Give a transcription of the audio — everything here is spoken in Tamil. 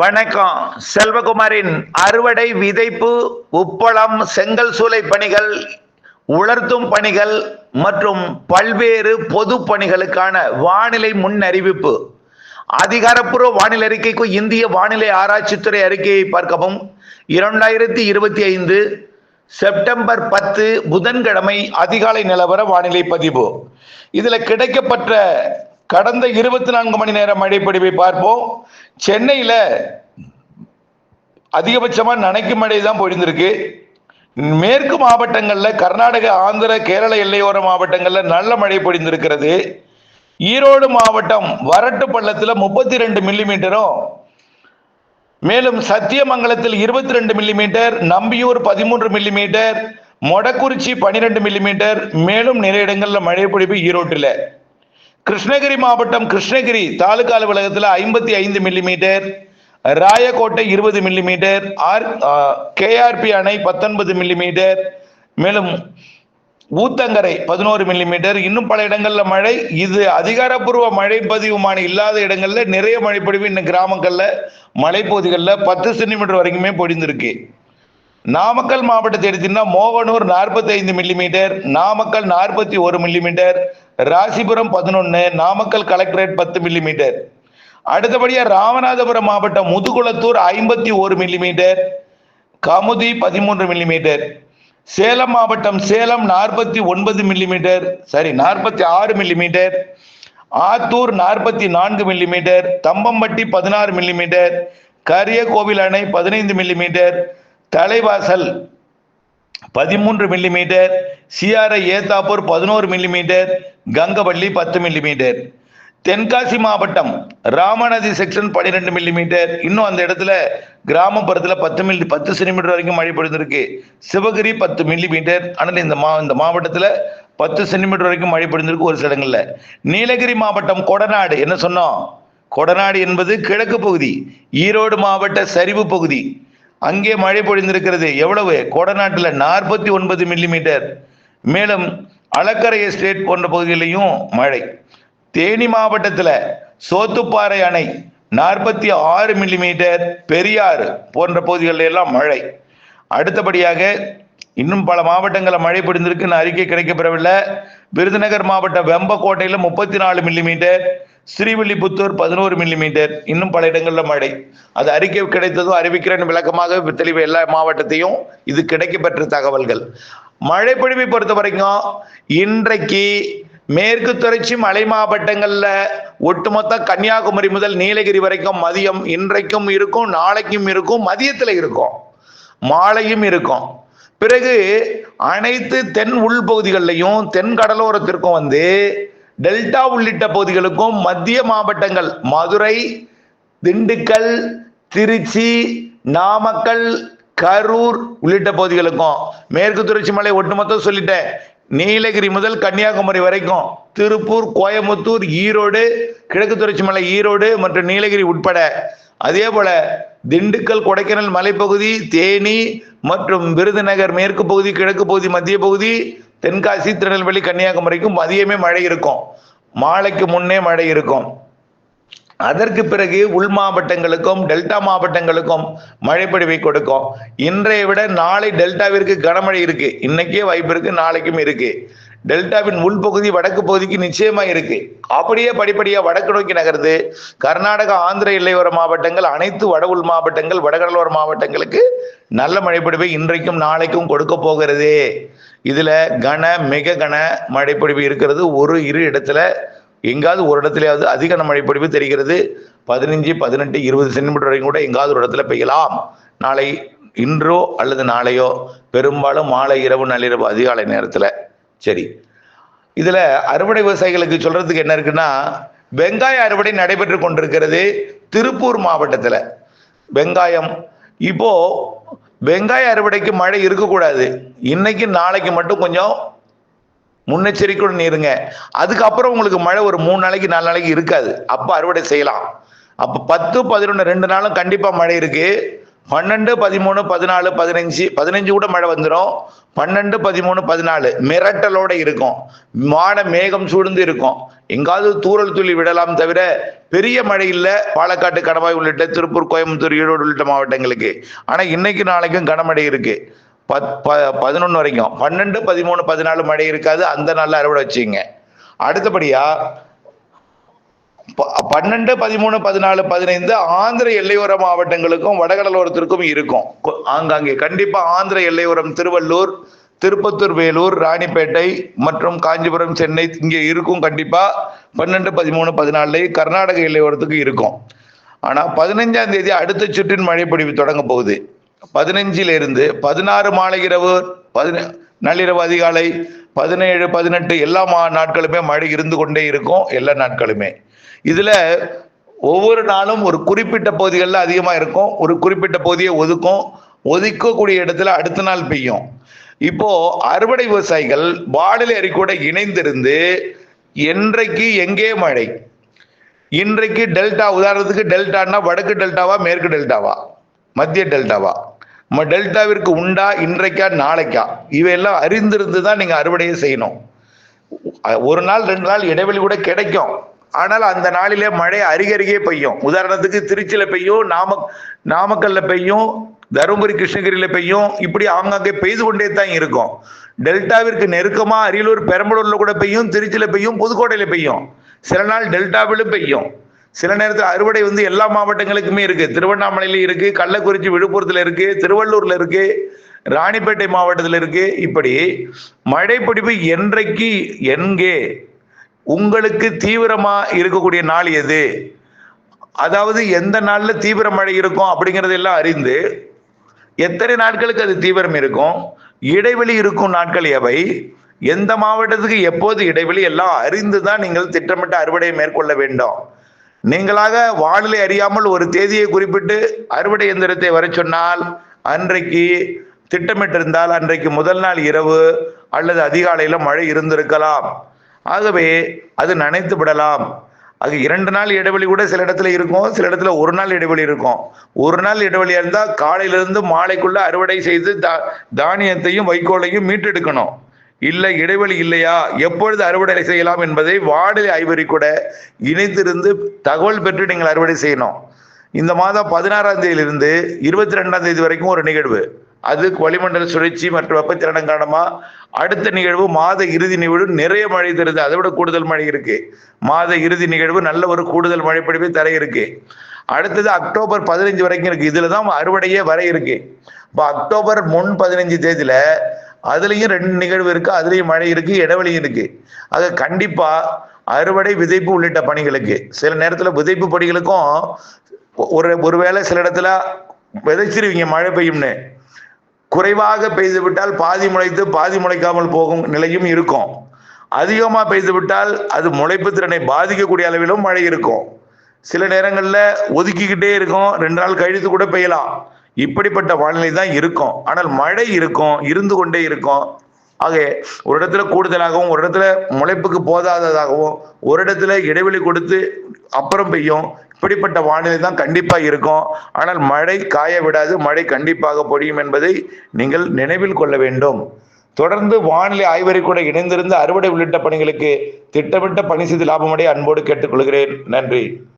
வணக்கம். செல்வகுமாரின் அறுவடை விதைப்பு உப்பளம் செங்கல் சூளை பணிகள் உலர்த்தும் பணிகள் மற்றும் பல்வேறு பொது பணிகளுக்கான வானிலை முன்னறிவிப்பு. அதிகாரப்பூர்வ வானிலை அறிக்கைக்கு இந்திய வானிலை ஆராய்ச்சித்துறை அறிக்கையை பார்க்கவும். இரண்டாயிரத்தி இருபத்தி ஐந்து செப்டம்பர் பத்து புதன்கிழமை அதிகாலை நிலவர வானிலை பதிவு. இதுல கிடைக்கப்பட்ட கடந்த இருபத்தி நான்கு மணி நேரம் மழைப்பொழிவை பார்ப்போம். சென்னையில் அதிகபட்சமாக நனைக்கும் மழை தான் பொழிந்திருக்கு. மேற்கு மாவட்டங்களில் கர்நாடக ஆந்திர கேரள எல்லையோர மாவட்டங்களில் நல்ல மழை பொழிந்திருக்கிறது. ஈரோடு மாவட்டம் வரட்டு பள்ளத்தில் முப்பத்தி ரெண்டு மில்லிமீட்டரும் மேலும் சத்தியமங்கலத்தில் இருபத்தி ரெண்டு மில்லிமீட்டர் நம்பியூர் பதிமூன்று மில்லிமீட்டர் மொடக்குறிச்சி பனிரெண்டு மில்லிமீட்டர் மேலும் நிறைய இடங்களில் மழை பொழிவு ஈரோட்டில். கிருஷ்ணகிரி மாவட்டம் கிருஷ்ணகிரி தாலுகா அலுவலகத்தில் ஐம்பத்தி ஐந்து மில்லிமீட்டர் ராயக்கோட்டை இருபது மில்லிமீட்டர் ஆர் கேஆர்பி அணை பத்தொன்பது மில்லிமீட்டர் மேலும் ஊத்தங்கரை பதினோரு மில்லிமீட்டர் இன்னும் பல இடங்களில் மழை. இது அதிகாரப்பூர்வ மழை பதிவுமான இல்லாத இடங்களில் நிறைய மழை பொழிவு இன்னும் கிராமங்களில் மலைப்பகுதிகளில் பத்து சென்டிமீட்டர் வரைக்குமே பொழிந்திருக்கு. நாமக்கல் மாவட்டத்தை எடுத்தீங்கன்னா மோகனூர் நாற்பத்தி ஐந்து மில்லிமீட்டர் நாமக்கல் நாற்பத்தி ஒரு மில்லிமீட்டர் ராசிபுரம் பதினொன்று நாமக்கல் கலெக்டரேட் பத்து மில்லிமீட்டர் அடுத்தபடியாக ராமநாதபுரம் மாவட்டம் முதுகுளத்தூர் ஐம்பத்தி ஒரு மில்லிமீட்டர் கமுதி பதிமூன்று மில்லிமீட்டர் சேலம் மாவட்டம் சேலம் நாற்பத்தி ஒன்பது மில்லிமீட்டர் சாரி நாற்பத்தி ஆறு மில்லிமீட்டர் ஆத்தூர் நாற்பத்தி நான்கு மில்லிமீட்டர் தம்பம்பட்டி பதினாறு மில்லிமீட்டர் கரியகோவில் அணை பதினைந்து மில்லிமீட்டர் தலைவாசல் பதிமூன்று மில்லிமீட்டர் சிஆர்ஐ ஏத்தாப்பூர் பதினோரு மில்லிமீட்டர் கங்கவள்ளி பத்து மில்லிமீட்டர் தென்காசி மாவட்டம் ராமநதி செக்ஷன் பன்னிரெண்டு மில்லிமீட்டர் இன்னும் அந்த இடத்துல கிராமப்புறத்தில் பத்து மில்லி பத்து சென்டிமீட்டர் வரைக்கும் மழை பொழிந்திருக்கு. சிவகிரி பத்து மில்லிமீட்டர் ஆனால் இந்த மா இந்த மாவட்டத்தில் பத்து சென்டிமீட்டர் வரைக்கும் மழை பொழிந்திருக்கு ஒரு சில இடங்களில் நீலகிரி மாவட்டம் கொடநாடு. என்ன சொன்னோம்? கொடநாடு என்பது கிழக்கு பகுதி ஈரோடு மாவட்ட சரிவு பகுதி. அங்கே மழை பொழிந்திருக்கிறது. எவ்வளவு? கொடநாட்டில் நாற்பத்தி ஒன்பது மில்லிமீட்டர் மேலும் அலக்கரை எஸ்டேட் போன்ற பகுதிகளையும் மழை. தேனி மாவட்டத்தில் சோத்துப்பாறை அணை நாற்பத்தி ஆறு மில்லிமீட்டர் பெரியாறு போன்ற பகுதிகளில் எல்லாம் மழை. அடுத்தபடியாக இன்னும் பல மாவட்டங்களில் மழை பிடிந்திருக்குன்னு அறிக்கை கிடைக்கப்பெறவில்லை. விருதுநகர் மாவட்டம் வெம்பக்கோட்டையில் முப்பத்தி நாலு மில்லிமீட்டர் ஸ்ரீவில்லிபுத்தூர் பதினோரு மில்லிமீட்டர் இன்னும் பல இடங்களில் மழை. அது அறிக்கை கிடைத்ததும் அறிவிக்கிறேன் விளக்கமாக. தெளிவு எல்லா மாவட்டத்தையும் இது கிடைக்கப்பெற்ற தகவல்கள். மழை பொழிவை பொறுத்த வரைக்கும் இன்றைக்கு மேற்கு தொடர்ச்சி மலை மாவட்டங்களில் ஒட்டுமொத்த கன்னியாகுமரி முதல் நீலகிரி வரைக்கும் மதியம் இன்றைக்கும் இருக்கும் நாளைக்கும் இருக்கும் மதியத்தில் இருக்கும். மாலையும் இருக்கும். பிறகு அனைத்து தென் உள்பகுதிகளிலையும் தென் கடலோரத்திற்கும் வந்து டெல்டா உள்ளிட்ட பகுதிகளுக்கும் மத்திய மாவட்டங்கள் மதுரை திண்டுக்கல் திருச்சி நாமக்கல் கரூர் உள்ளிட்ட பகுதிகளுக்கும். மேற்கு தொடர்ச்சி மலை ஒட்டுமொத்தம் சொல்லிட்டேன். நீலகிரி முதல் கன்னியாகுமரி வரைக்கும். திருப்பூர் கோயம்புத்தூர் ஈரோடு கிழக்கு தொடர்ச்சி மலை ஈரோடு மற்றும் நீலகிரி உட்பட. அதே போல திண்டுக்கல் கொடைக்கானல் மலைப்பகுதி தேனி மற்றும் விருதுநகர் மேற்கு பகுதி கிழக்கு பகுதி மத்திய பகுதி தென்காசி திருநெல்வேலி கன்னியாகுமரிக்கும் மதியமே மழை இருக்கும். மாலைக்கு முன்னே மழை இருக்கும். அதற்கு பிறகு உள் மாவட்டங்களுக்கும் டெல்டா மாவட்டங்களுக்கும் மழைப்பொழிவை கொடுக்கும். இன்றைய விட நாளை டெல்டாவிற்கு கனமழை இருக்கு. இன்னைக்கே வாய்ப்பு இருக்கு நாளைக்கும் இருக்கு. டெல்டாவின் உள்பகுதி வடக்கு பகுதிக்கு நிச்சயமா இருக்கு. அப்படியே படிப்படியா வடக்கு நோக்கி நகருது. கர்நாடகா ஆந்திர எல்லையோர மாவட்டங்கள் அனைத்து வட உள் மாவட்டங்கள் வடகடலோர மாவட்டங்களுக்கு நல்ல மழைப்பொழிவை இன்றைக்கும் நாளைக்கும் கொடுக்க போகிறது. இதுல கன மிக கன மழைப்பொழிவு இருக்கிறது. ஒரு இரு இடத்துல எங்காவது ஒரு இடத்துலயாவது அதிக மழைப்பொழிவு தெரிகிறது. பதினஞ்சு பதினெட்டு இருபது சென்டிமீட்டர் வரைக்கும் கூட எங்காவது ஒரு இடத்துல பெய்யலாம். நாளை இன்றோ அல்லது நாளையோ பெரும்பாலும் மாலை இரவு நள்ளிரவு அதிகாலை நேரத்துல. சரி. இதுல அறுவடை விவசாயிகளுக்கு சொல்றதுக்கு என்ன இருக்குன்னா வெங்காய அறுவடை நடைபெற்று கொண்டிருக்கிறது திருப்பூர் மாவட்டத்துல. வெங்காயம் இப்போ வெங்காய அறுவடைக்கு மழை இருக்கக்கூடாது. இன்னைக்கு நாளைக்கு மட்டும் கொஞ்சம் முன்னெச்சரிக்கையுடன் இருங்க அதுக்கப்புறம் உங்களுக்கு மழை ஒரு மூணு நாளைக்கு நாலு நாளைக்கு இருக்காது. அப்போ அறுவடை செய்யலாம். அப்போ பத்து பதினொன்று ரெண்டு நாளும் கண்டிப்பாக மழை இருக்குது பன்னெண்டு பதிமூணு பதினாலு பதினஞ்சு பதினஞ்சு கூட மழை வந்துடும் பன்னெண்டு பதிமூணு பதினாலு மிரட்டலோட இருக்கும். வான மேகம் சூழ்ந்து இருக்கும். எங்காவது தூறல் துளி விடலாம் தவிர பெரிய மழை இல்லை. பாலக்காட்டு கணவாய் உள்ளிட்ட திருப்பூர் கோயம்புத்தூர் ஈரோடு உள்ளிட்ட மாவட்டங்களுக்கு. ஆனால் இன்னைக்கு நாளைக்கும் கனமழை இருக்கு. பத் ப பதினொன்று வரைக்கும். பன்னெண்டு பதிமூணு பதினாலு மழை இருக்காது. அந்த நாளில் அறுவடை வச்சுங்க. அடுத்தபடியாக பன்னெண்டு பதிமூணு பதினாலு பதினைந்து ஆந்திர எல்லையோர மாவட்டங்களுக்கும் வடகடலோரத்திற்கும் இருக்கும். ஆங்காங்கே. கண்டிப்பா ஆந்திர எல்லையோரம் திருவள்ளூர் திருப்பத்தூர் வேலூர் ராணிப்பேட்டை மற்றும் காஞ்சிபுரம் சென்னை இங்கே இருக்கும் கண்டிப்பா. பன்னெண்டு பதிமூணு பதினாலு கர்நாடக எல்லையோரத்துக்கு இருக்கும். ஆனா பதினஞ்சாம் தேதி அடுத்த சுற்றின் மழைப்பொடிவு தொடங்க போகுது. பதினஞ்சிலிருந்து பதினாறு மாலை இரவு பதின நள்ளிரவு அதிகாலை பதினேழு பதினெட்டு எல்லா மா நாட்களுமே மழை இருந்து கொண்டே இருக்கும். எல்லா நாட்களுமே. இதுல ஒவ்வொரு நாளும் ஒரு குறிப்பிட்ட பகுதிகளில் அதிகமாக இருக்கும். ஒரு குறிப்பிட்ட பகுதியை ஒதுக்கும். ஒதுக்கக்கூடிய இடத்துல அடுத்த நாள் பெய்யும். இப்போ அறுவடை விவசாயிகள் வானிலை அறிக்கூட இணைந்திருந்து என்றைக்கு எங்கே மழை? இன்றைக்கு டெல்டா உதாரணத்துக்கு டெல்டான்னா வடக்கு டெல்டாவா மேற்கு டெல்டாவா? மத்திய டெல்டாவா? நம்ம டெல்டாவிற்கு உண்டா இன்றைக்கா நாளைக்கா? இவையெல்லாம் அறிந்திருந்து தான் நீங்கள் அறுவடையை செய்யணும். ஒரு நாள் ரெண்டு நாள் இடைவெளி கூட கிடைக்கும். ஆனால் அந்த நாளிலே மழை அருகருகே பெய்யும். உதாரணத்துக்கு திருச்சியில பெய்யும் நாம நாமக்கல்ல பெய்யும் தருமபுரி கிருஷ்ணகிரியில பெய்யும் இப்படி ஆங்காங்கே பெய்து கொண்டே தான் இருக்கும். டெல்டாவிற்கு நெருக்கமா அரியலூர் பெரம்பலூர்ல கூட பெய்யும் திருச்சியில பெய்யும் புதுக்கோட்டையில பெய்யும். சில நாள் டெல்டாவிலும் பெய்யும். சில நேரத்தில் அறுவடை வந்து எல்லா மாவட்டங்களுக்குமே இருக்கு. திருவண்ணாமலையில இருக்கு கள்ளக்குறிச்சி விழுப்புரத்துல இருக்கு திருவள்ளூர்ல இருக்கு ராணிப்பேட்டை மாவட்டத்தில் இருக்கு. இப்படி மழைப்பிடிப்பு என்றைக்கு எங்கே உங்களுக்கு தீவிரமா இருக்கக்கூடிய நாள் எது? அதாவது எந்த நாள்ல தீவிர மழை இருக்கும் அப்படிங்கறதெல்லாம் அறிந்து எத்தனை நாட்களுக்கு அது தீவிரம் இருக்கும்? இடைவெளி இருக்கும் நாட்கள் எவை? எந்த மாவட்டத்துக்கு எப்போது இடைவெளி? எல்லாம் அறிந்து தான் நீங்கள் திட்டமிட்ட அறுவடையை மேற்கொள்ள வேண்டும். நீங்களாக வானிலை அறியாமல் ஒரு தேதியை குறிப்பிட்டு அறுவடை எந்திரத்தை வர சொன்னால் அன்றைக்கு திட்டமிட்டிருந்தால் அன்றைக்கு முதல் நாள் இரவு அல்லது அதிகாலையில மழை இருந்திருக்கலாம். ஆகவே அது நனைத்து விடலாம். அது இரண்டு நாள் இடைவெளி கூட சில இடத்துல இருக்கும் சில இடத்துல ஒரு நாள் இடைவெளி இருக்கும். ஒரு நாள் இடைவெளியா இருந்தால் காலையிலிருந்து மாலைக்குள்ள அறுவடை செய்து தா- தானியத்தையும் வைக்கோலையும் மீட்டெடுக்கணும். இல்லை இடைவெளி இல்லையா? எப்பொழுது அறுவடை செய்யலாம் என்பதை வானிலை ஆய்வறி கூட இணைத்திருந்து தகவல் பெற்று நீங்கள் அறுவடை செய்யணும். இந்த மாதம் பதினாறாம் தேதியிலிருந்து இருபத்தி ரெண்டாம் தேதி வரைக்கும் ஒரு நிகழ்வு. அது வளிமண்டல சுழற்சி மற்றும் வெப்பச்சலனம் காரணமாக அடுத்த நிகழ்வு மாத இறுதி நிகழ்வு நிறைய மழை தருது. அதை விட கூடுதல் மழை இருக்கு. மாத இறுதி நிகழ்வு நல்ல ஒரு கூடுதல் மழை தர இருக்கு. அடுத்தது அக்டோபர் பதினஞ்சு வரைக்கும் இருக்கு. இதுல தான் அறுவடையே வர இருக்கு. இப்போ அக்டோபர் முன் பதினஞ்சு தேதியில அதுலயும் ரெண்டு நிகழ்வு இருக்கு. அதுலயும் மழை இருக்கு இடைவெளியும் இருக்கு. ஆக கண்டிப்பா அறுவடை விதைப்பு உள்ளிட்ட பணிகளுக்கு சில நேரத்துல விதைப்பு பணிகளுக்கும் ஒரு ஒருவேளை சில இடத்துல விதைச்சிருவீங்க மழை பெய்யும்னு. குறைவாக பெய்து விட்டால் பாதி முளைத்து பாதி முளைக்காமல் போகும் நிலையும் இருக்கும். அதிகமாக பெய்து விட்டால் அது முளைப்பு திறனை பாதிக்கக்கூடிய அளவிலும் மழை இருக்கும். சில நேரங்களில் ஒதுக்கிக்கிட்டே இருக்கும் ரெண்டு நாள் கழித்து கூட பெய்யலாம். இப்படிப்பட்ட வானிலை தான் இருக்கும். ஆனால் மழை இருக்கும் இருந்து கொண்டே இருக்கும். ஆக ஒரு இடத்துல கூடுதலாகவும் ஒரு இடத்துல முளைப்புக்கு போதாததாகவும் ஒரு இடத்துல இடைவெளி கொடுத்து அப்புறம் பெய்யும். இப்படிப்பட்ட வானிலை தான் கண்டிப்பா இருக்கும். ஆனால் மழை காய விடாது மழை கண்டிப்பாக பொழியும் என்பதை நீங்கள் நினைவில் கொள்ள வேண்டும். தொடர்ந்து வானிலை ஆய்வறை கூட இணைந்திருந்து அறுவடை உள்ளிட்ட பணிகளுக்கு திட்டமிட்ட பணி செய்து லாபமடைய அன்போடு கேட்டுக்கொள்கிறேன். நன்றி.